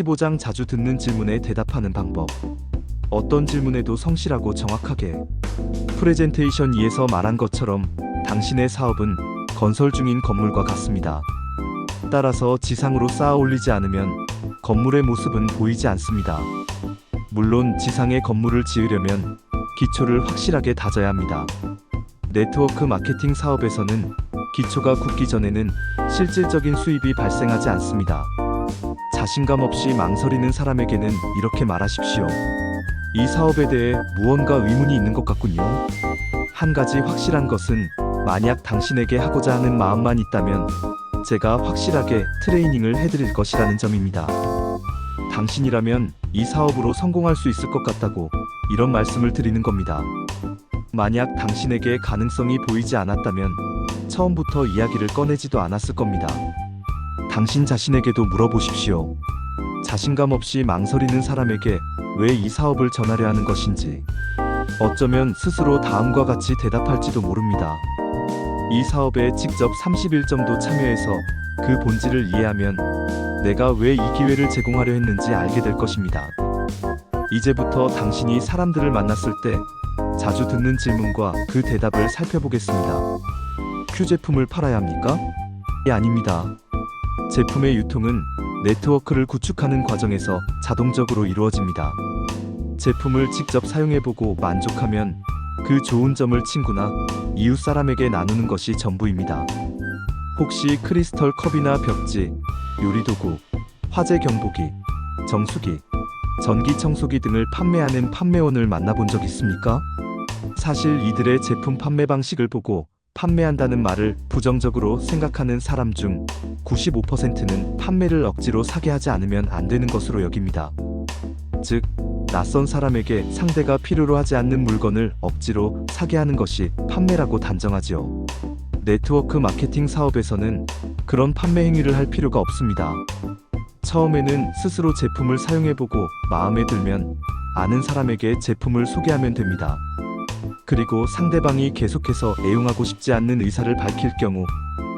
15장 자주 듣는 질문에 대답하는 방법. 어떤 질문에도 성실하고 정확하게. 프레젠테이션 2에서 말한 것처럼 당신의 사업은 건설 중인 건물과 같습니다. 따라서 지상으로 쌓아 올리지 않으면 건물의 모습은 보이지 않습니다. 물론 지상에 건물을 지으려면 기초를 확실하게 다져야 합니다. 네트워크 마케팅 사업에서는 기초가 굳기 전에는 실질적인 수입이 발생하지 않습니다. 자신감 없이 망설이는 사람에게는 이렇게 말하십시오. 이 사업에 대해 무언가 의문이 있는 것 같군요. 한 가지 확실한 것은 만약 당신에게 하고자 하는 마음만 있다면 제가 확실하게 트레이닝을 해드릴 것이라는 점입니다. 당신이라면 이 사업으로 성공할 수 있을 것 같다고 이런 말씀을 드리는 겁니다. 만약 당신에게 가능성이 보이지 않았다면 처음부터 이야기를 꺼내지도 않았을 겁니다. 당신 자신에게도 물어보십시오. 자신감 없이 망설이는 사람에게 왜 이 사업을 전하려 하는 것인지. 어쩌면 스스로 다음과 같이 대답할지도 모릅니다. 이 사업에 직접 30일 정도 참여해서 그 본질을 이해하면 내가 왜 이 기회를 제공하려 했는지 알게 될 것입니다. 이제부터 당신이 사람들을 만났을 때 자주 듣는 질문과 그 대답을 살펴보겠습니다. 큐 제품을 팔아야 합니까? 예, 아닙니다. 제품의 유통은 네트워크를 구축하는 과정에서 자동적으로 이루어집니다. 제품을 직접 사용해보고 만족하면 그 좋은 점을 친구나 이웃 사람에게 나누는 것이 전부입니다. 혹시 크리스털 컵이나 벽지, 요리도구, 화재 경보기, 정수기, 전기 청소기 등을 판매하는 판매원을 만나본 적 있습니까? 사실 이들의 제품 판매 방식을 보고 판매한다는 말을 부정적으로 생각하는 사람 중 95%는 판매를 억지로 사게 하지 않으면 안 되는 것으로 여깁니다. 즉, 낯선 사람에게 상대가 필요로 하지 않는 물건을 억지로 사게 하는 것이 판매라고 단정하지요. 네트워크 마케팅 사업에서는 그런 판매 행위를 할 필요가 없습니다. 처음에는 스스로 제품을 사용해보고 마음에 들면 아는 사람에게 제품을 소개하면 됩니다. 그리고 상대방이 계속해서 애용하고 싶지 않는 의사를 밝힐 경우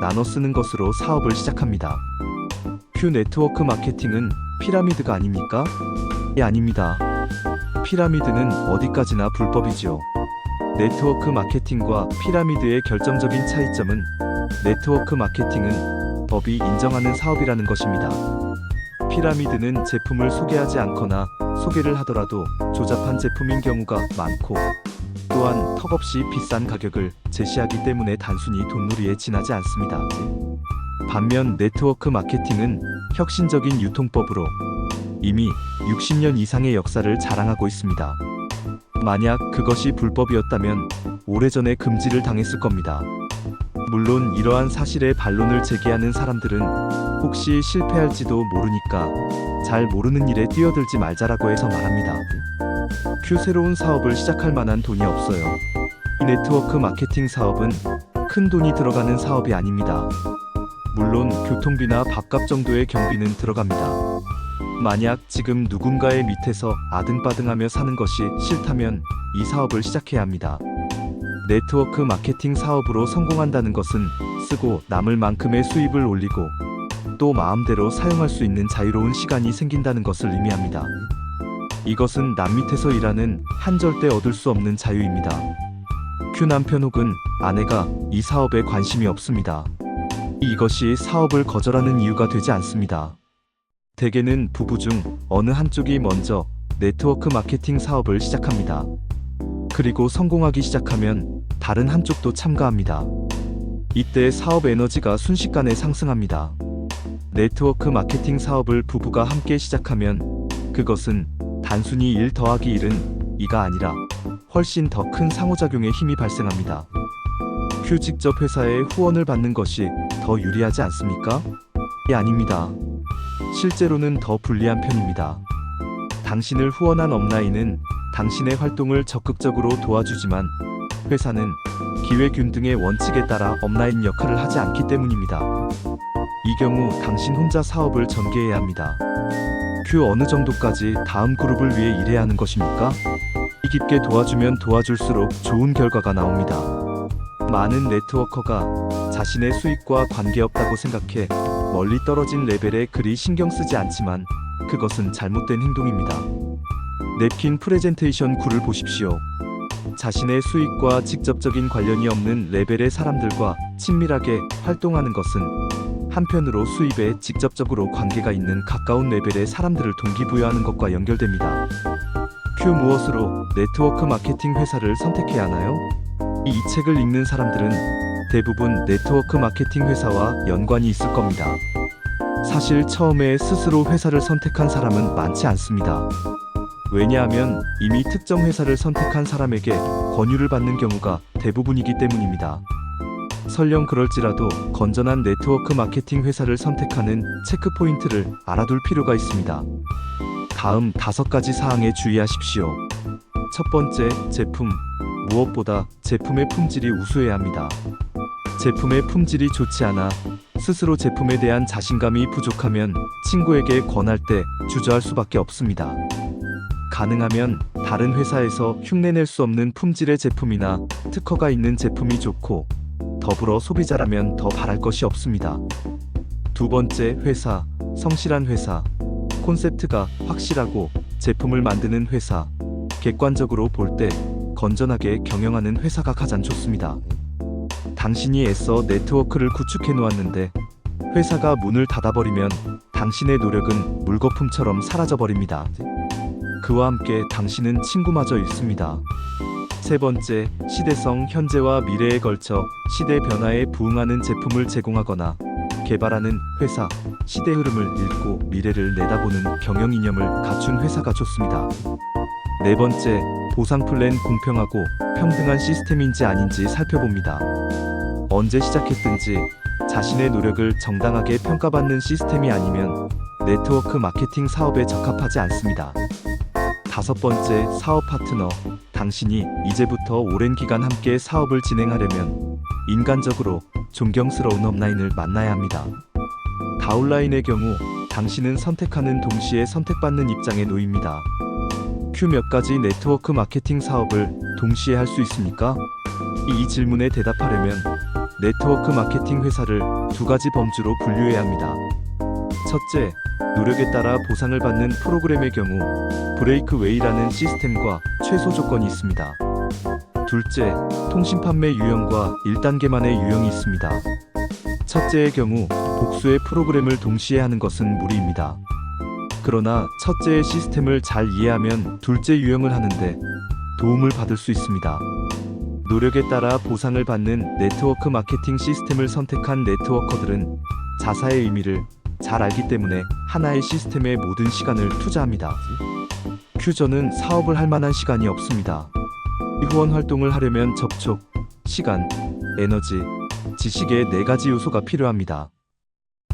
나눠 쓰는 것으로 사업을 시작합니다. 큐 네트워크 마케팅은 피라미드가 아닙니까? 예, 아닙니다. 피라미드는 어디까지나 불법이지요. 네트워크 마케팅과 피라미드의 결정적인 차이점은 네트워크 마케팅은 법이 인정하는 사업이라는 것입니다. 피라미드는 제품을 소개하지 않거나 소개를 하더라도 조잡한 제품인 경우가 많고 또한 턱없이 비싼 가격을 제시하기 때문에 단순히 돈놀이에 지나지 않습니다. 반면 네트워크 마케팅은 혁신적인 유통법으로 이미 60년 이상의 역사를 자랑하고 있습니다. 만약 그것이 불법이었다면 오래전에 금지를 당했을 겁니다. 물론 이러한 사실에 반론을 제기하는 사람들은 혹시 실패할지도 모르니까 잘 모르는 일에 뛰어들지 말자라고 해서 말합니다. 큐 새로운 사업을 시작할 만한 돈이 없어요. 이 네트워크 마케팅 사업은 큰 돈이 들어가는 사업이 아닙니다. 물론 교통비나 밥값 정도의 경비는 들어갑니다. 만약 지금 누군가의 밑에서 아등바등하며 사는 것이 싫다면 이 사업을 시작해야 합니다. 네트워크 마케팅 사업으로 성공한다는 것은 쓰고 남을 만큼의 수입을 올리고 또 마음대로 사용할 수 있는 자유로운 시간이 생긴다는 것을 의미합니다. 이것은 남 밑에서 일하는 한 절대 얻을 수 없는 자유입니다. 큐 남편 혹은 아내가 이 사업에 관심이 없습니다. 이것이 사업을 거절하는 이유가 되지 않습니다. 대개는 부부 중 어느 한쪽이 먼저 네트워크 마케팅 사업을 시작합니다. 그리고 성공하기 시작하면 다른 한쪽도 참가합니다. 이때 사업 에너지가 순식간에 상승합니다. 네트워크 마케팅 사업을 부부가 함께 시작하면 그것은 단순히 1 더하기 1은 2가 아니라 훨씬 더 큰 상호작용의 힘이 발생합니다. 큐 직접 회사에 후원을 받는 것이 더 유리하지 않습니까? 예, 아닙니다. 실제로는 더 불리한 편입니다. 당신을 후원한 업라인은 당신의 활동을 적극적으로 도와주지만 회사는 기회균 등의 원칙에 따라 업라인 역할을 하지 않기 때문입니다. 이 경우 당신 혼자 사업을 전개해야 합니다. 큐 어느 정도까지 다음 그룹을 위해 일해야 하는 것입니까? 이 깊게 도와주면 도와줄수록 좋은 결과가 나옵니다. 많은 네트워커가 자신의 수익과 관계없다고 생각해 멀리 떨어진 레벨에 그리 신경 쓰지 않지만 그것은 잘못된 행동입니다. 냅킨 프레젠테이션 9를 보십시오. 자신의 수익과 직접적인 관련이 없는 레벨의 사람들과 친밀하게 활동하는 것은 한편으로 수입에 직접적으로 관계가 있는 가까운 레벨의 사람들을 동기부여하는 것과 연결됩니다. 큐 무엇으로 네트워크 마케팅 회사를 선택해야 하나요? 이 책을 읽는 사람들은 대부분 네트워크 마케팅 회사와 연관이 있을 겁니다. 사실 처음에 스스로 회사를 선택한 사람은 많지 않습니다. 왜냐하면 이미 특정 회사를 선택한 사람에게 권유를 받는 경우가 대부분이기 때문입니다. 설령 그럴지라도 건전한 네트워크 마케팅 회사를 선택하는 체크포인트를 알아둘 필요가 있습니다. 다음 다섯 가지 사항에 주의하십시오. 첫 번째, 제품. 무엇보다 제품의 품질이 우수해야 합니다. 제품의 품질이 좋지 않아 스스로 제품에 대한 자신감이 부족하면 친구에게 권할 때 주저할 수밖에 없습니다. 가능하면 다른 회사에서 흉내낼 수 없는 품질의 제품이나 특허가 있는 제품이 좋고 더불어 소비자라면 더 바랄 것이 없습니다. 두 번째, 회사. 성실한 회사. 콘셉트가 확실하고 제품을 만드는 회사. 객관적으로 볼 때 건전하게 경영하는 회사가 가장 좋습니다. 당신이 애써 네트워크를 구축해 놓았는데 회사가 문을 닫아버리면 당신의 노력은 물거품처럼 사라져버립니다. 그와 함께 당신은 친구마저 잃습니다. 세 번째, 시대성 현재와 미래에 걸쳐 시대 변화에 부응하는 제품을 제공하거나 개발하는 회사, 시대 흐름을 읽고 미래를 내다보는 경영 이념을 갖춘 회사가 좋습니다. 네 번째, 보상 플랜 공평하고 평등한 시스템인지 아닌지 살펴봅니다. 언제 시작했든지 자신의 노력을 정당하게 평가받는 시스템이 아니면 네트워크 마케팅 사업에 적합하지 않습니다. 다섯 번째, 사업 파트너. 당신이 이제부터 오랜 기간 함께 사업을 진행하려면 인간적으로 존경스러운 업라인을 만나야 합니다. 다운라인의 경우 당신은 선택하는 동시에 선택받는 입장에 놓입니다. 큐 몇 가지 네트워크 마케팅 사업을 동시에 할 수 있습니까? 이 질문에 대답하려면 네트워크 마케팅 회사를 두 가지 범주로 분류해야 합니다. 첫째, 노력에 따라 보상을 받는 프로그램의 경우 브레이크웨이라는 시스템과 최소 조건이 있습니다. 둘째, 통신 판매 유형과 1단계만의 유형이 있습니다. 첫째의 경우 복수의 프로그램을 동시에 하는 것은 무리입니다. 그러나 첫째의 시스템을 잘 이해하면 둘째 유형을 하는데 도움을 받을 수 있습니다. 노력에 따라 보상을 받는 네트워크 마케팅 시스템을 선택한 네트워커들은 자사의 의미를 잘 알기 때문에 하나의 시스템에 모든 시간을 투자합니다. 큐저는 사업을 할 만한 시간이 없습니다. 후원 활동을 하려면 접촉, 시간, 에너지, 지식의 네 가지 요소가 필요합니다.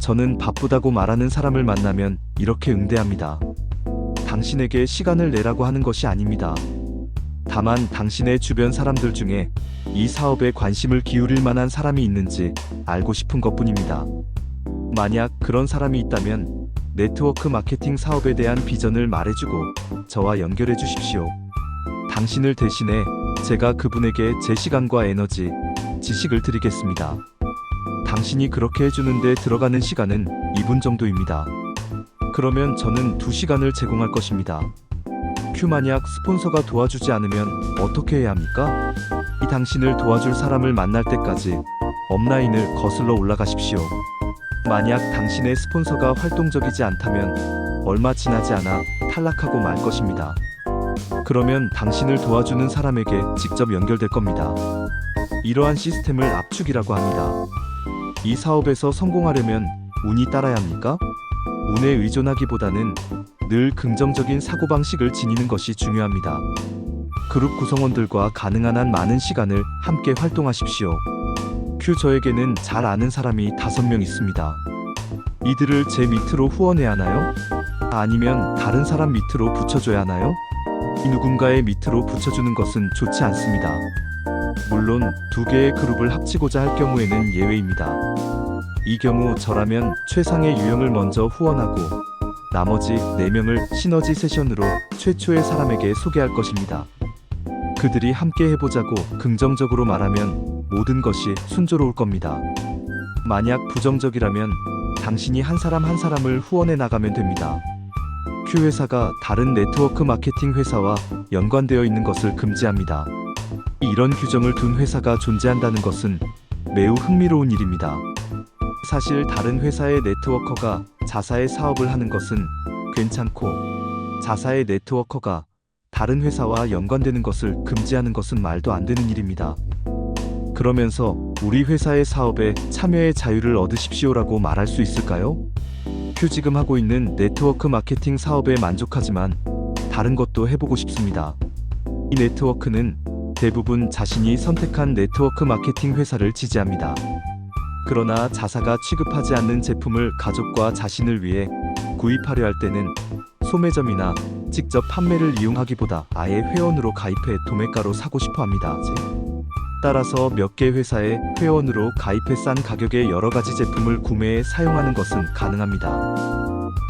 저는 바쁘다고 말하는 사람을 만나면 이렇게 응대합니다. 당신에게 시간을 내라고 하는 것이 아닙니다. 다만 당신의 주변 사람들 중에 이 사업에 관심을 기울일 만한 사람이 있는지 알고 싶은 것 뿐입니다. 만약 그런 사람이 있다면 네트워크 마케팅 사업에 대한 비전을 말해주고 저와 연결해 주십시오. 당신을 대신해 제가 그분에게 제 시간과 에너지, 지식을 드리겠습니다. 당신이 그렇게 해주는데 들어가는 시간은 2분 정도입니다. 그러면 저는 2시간을 제공할 것입니다. 큐 만약 스폰서가 도와주지 않으면 어떻게 해야 합니까? 이 당신을 도와줄 사람을 만날 때까지 업라인을 거슬러 올라가십시오. 만약 당신의 스폰서가 활동적이지 않다면 얼마 지나지 않아 탈락하고 말 것입니다. 그러면 당신을 도와주는 사람에게 직접 연결될 겁니다. 이러한 시스템을 압축이라고 합니다. 이 사업에서 성공하려면 운이 따라야 합니까? 운에 의존하기보다는 늘 긍정적인 사고방식을 지니는 것이 중요합니다. 그룹 구성원들과 가능한 한 많은 시간을 함께 활동하십시오. 큐 저에게는 잘 아는 사람이 다섯 명 있습니다. 이들을 제 밑으로 후원해야 하나요? 아니면 다른 사람 밑으로 붙여줘야 하나요? 이 누군가의 밑으로 붙여주는 것은 좋지 않습니다. 물론 두 개의 그룹을 합치고자 할 경우에는 예외입니다. 이 경우 저라면 최상의 유형을 먼저 후원하고 나머지 4명을 시너지 세션으로 최초의 사람에게 소개할 것입니다. 그들이 함께 해보자고 긍정적으로 말하면 모든 것이 순조로울 겁니다. 만약 부정적이라면 당신이 한 사람 한 사람을 후원해 나가면 됩니다. Q 회사가 다른 네트워크 마케팅 회사와 연관되어 있는 것을 금지합니다. 이런 규정을 둔 회사가 존재한다는 것은 매우 흥미로운 일입니다. 사실 다른 회사의 네트워커가 자사의 사업을 하는 것은 괜찮고 자사의 네트워커가 다른 회사와 연관되는 것을 금지하는 것은 말도 안 되는 일입니다. 그러면서 우리 회사의 사업에 참여의 자유를 얻으십시오라고 말할 수 있을까요? 큐 지금 하고 있는 네트워크 마케팅 사업에 만족하지만 다른 것도 해보고 싶습니다. 이 네트워크는 대부분 자신이 선택한 네트워크 마케팅 회사를 지지합니다. 그러나 자사가 취급하지 않는 제품을 가족과 자신을 위해 구입하려 할 때는 소매점이나 직접 판매를 이용하기보다 아예 회원으로 가입해 도매가로 사고 싶어 합니다. 따라서 몇 개 회사에 회원으로 가입해 싼 가격의 여러 가지 제품을 구매해 사용하는 것은 가능합니다.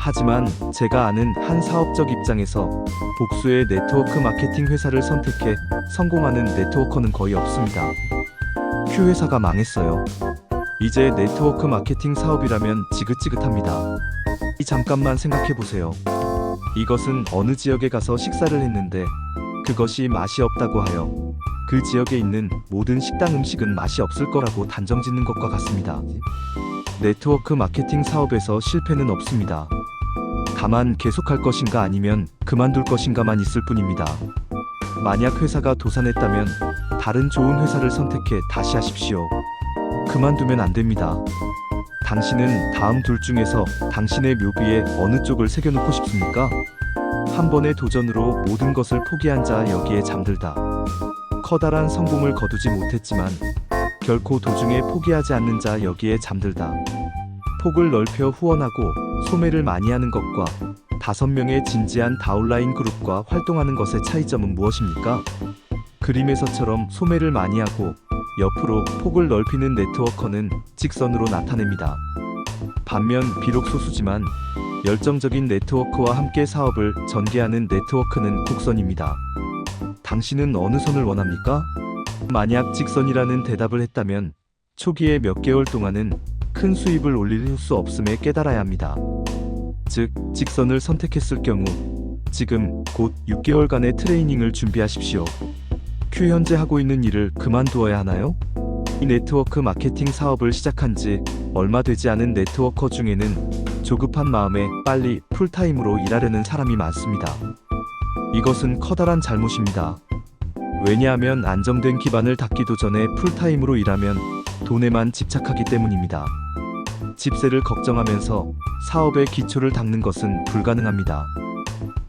하지만 제가 아는 한 사업적 입장에서 복수의 네트워크 마케팅 회사를 선택해 성공하는 네트워커는 거의 없습니다. Q 회사가 망했어요. 이제 네트워크 마케팅 사업이라면 지긋지긋합니다. 이 잠깐만 생각해 보세요. 이것은 어느 지역에 가서 식사를 했는데 그것이 맛이 없다고 하여 그 지역에 있는 모든 식당 음식은 맛이 없을 거라고 단정 짓는 것과 같습니다. 네트워크 마케팅 사업에서 실패는 없습니다. 다만 계속할 것인가 아니면 그만둘 것인가만 있을 뿐입니다. 만약 회사가 도산했다면 다른 좋은 회사를 선택해 다시 하십시오. 그만두면 안 됩니다. 당신은 다음 둘 중에서 당신의 묘비에 어느 쪽을 새겨놓고 싶습니까? 한 번의 도전으로 모든 것을 포기한 자 여기에 잠들다. 커다란 성공을 거두지 못했지만 결코 도중에 포기하지 않는 자 여기에 잠들다. 폭을 넓혀 후원하고 소매를 많이 하는 것과 다섯 명의 진지한 다운라인 그룹과 활동하는 것의 차이점은 무엇입니까? 그림에서처럼 소매를 많이 하고 옆으로 폭을 넓히는 네트워커는 직선으로 나타냅니다. 반면 비록 소수지만 열정적인 네트워크와 함께 사업을 전개하는 네트워크는 곡선입니다. 당신은 어느 선을 원합니까? 만약 직선이라는 대답을 했다면 초기에 몇 개월 동안은 큰 수입을 올릴 수 없음에 깨달아야 합니다. 즉, 직선을 선택했을 경우 지금 곧 6개월간의 트레이닝을 준비하십시오. 큐 현재 하고 있는 일을 그만두어야 하나요? 이 네트워크 마케팅 사업을 시작한 지 얼마 되지 않은 네트워커 중에는 조급한 마음에 빨리 풀타임으로 일하려는 사람이 많습니다. 이것은 커다란 잘못입니다. 왜냐하면 안정된 기반을 닦기도 전에 풀타임으로 일하면 돈에만 집착하기 때문입니다. 집세를 걱정하면서 사업의 기초를 닦는 것은 불가능합니다.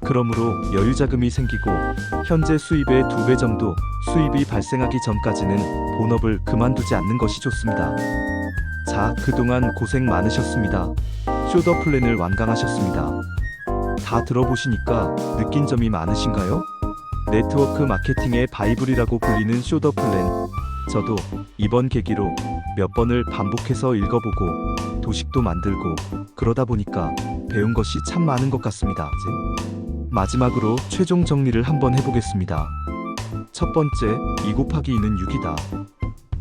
그러므로 여유 자금이 생기고 현재 수입의 두 배 정도 수입이 발생하기 전까지는 본업을 그만두지 않는 것이 좋습니다. 자, 그동안 고생 많으셨습니다. 쇼더 플랜을 완강하셨습니다. 다 들어보시니까 느낀 점이 많으신가요? 네트워크 마케팅의 바이블이라고 불리는 쇼더 플랜. 저도 이번 계기로 몇 번을 반복해서 읽어보고 도식도 만들고 그러다 보니까 배운 것이 참 많은 것 같습니다. 마지막으로 최종 정리를 한번 해보겠습니다. 첫 번째, 2 곱하기 2는 6이다.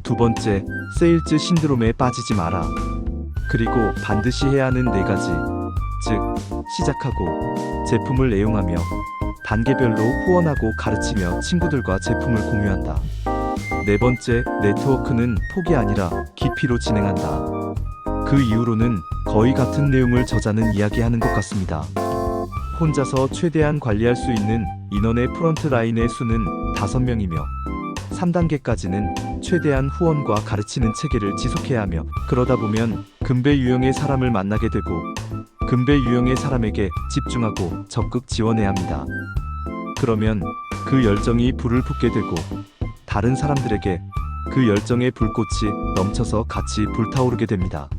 두 번째, 세일즈 신드롬에 빠지지 마라. 그리고 반드시 해야 하는 네 가지. 즉, 시작하고, 제품을 애용하며, 단계별로 후원하고 가르치며 친구들과 제품을 공유한다. 네 번째, 네트워크는 폭이 아니라 깊이로 진행한다. 그 이후로는 거의 같은 내용을 저자는 이야기하는 것 같습니다. 혼자서 최대한 관리할 수 있는 인원의 프런트 라인의 수는 5명이며 3단계까지는 최대한 후원과 가르치는 체계를 지속해야 하며 그러다 보면 금배 유형의 사람을 만나게 되고 금배 유형의 사람에게 집중하고 적극 지원해야 합니다. 그러면 그 열정이 불을 붙게 되고 다른 사람들에게 그 열정의 불꽃이 넘쳐서 같이 불타오르게 됩니다.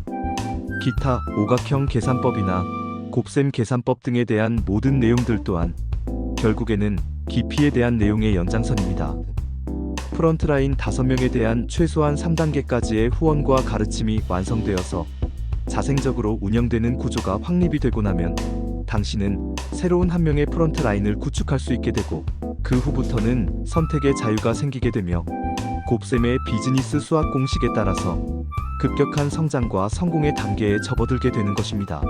기타 오각형 계산법이나 곱셈 계산법 등에 대한 모든 내용들 또한 결국에는 깊이에 대한 내용의 연장선입니다. 프런트라인 5명에 대한 최소한 3단계까지의 후원과 가르침이 완성되어서 자생적으로 운영되는 구조가 확립이 되고 나면 당신은 새로운 한 명의 프런트 라인을 구축할 수 있게 되고 그 후부터는 선택의 자유가 생기게 되며 곱셈의 비즈니스 수학 공식에 따라서 급격한 성장과 성공의 단계에 접어들게 되는 것입니다.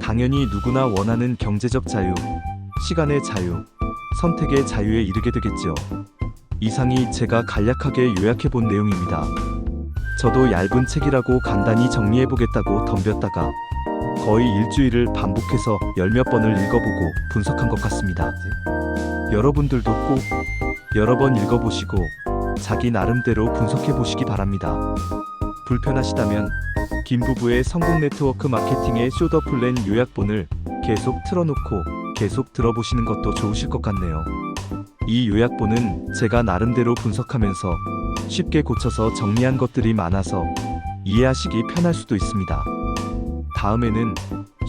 당연히 누구나 원하는 경제적 자유, 시간의 자유, 선택의 자유에 이르게 되겠죠. 이상이 제가 간략하게 요약해 본 내용입니다. 저도 얇은 책이라고 간단히 정리해 보겠다고 덤볐다가 거의 일주일을 반복해서 열몇 번을 읽어보고 분석한 것 같습니다. 여러분들도 꼭 여러 번 읽어보시고 자기 나름대로 분석해 보시기 바랍니다. 불편하시다면 김 부부의 성공 네트워크 마케팅의 쇼더 플랜 요약본을 계속 틀어놓고 계속 들어보시는 것도 좋으실 것 같네요. 이 요약본은 제가 나름대로 분석하면서 쉽게 고쳐서 정리한 것들이 많아서 이해하시기 편할 수도 있습니다. 다음에는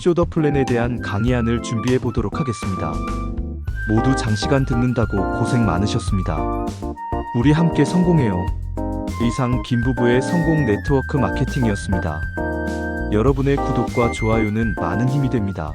쇼더 플랜에 대한 강의안을 준비해 보도록 하겠습니다. 모두 장시간 듣는다고 고생 많으셨습니다. 우리 함께 성공해요. 이상 김부부의 성공 네트워크 마케팅이었습니다. 여러분의 구독과 좋아요는 많은 힘이 됩니다.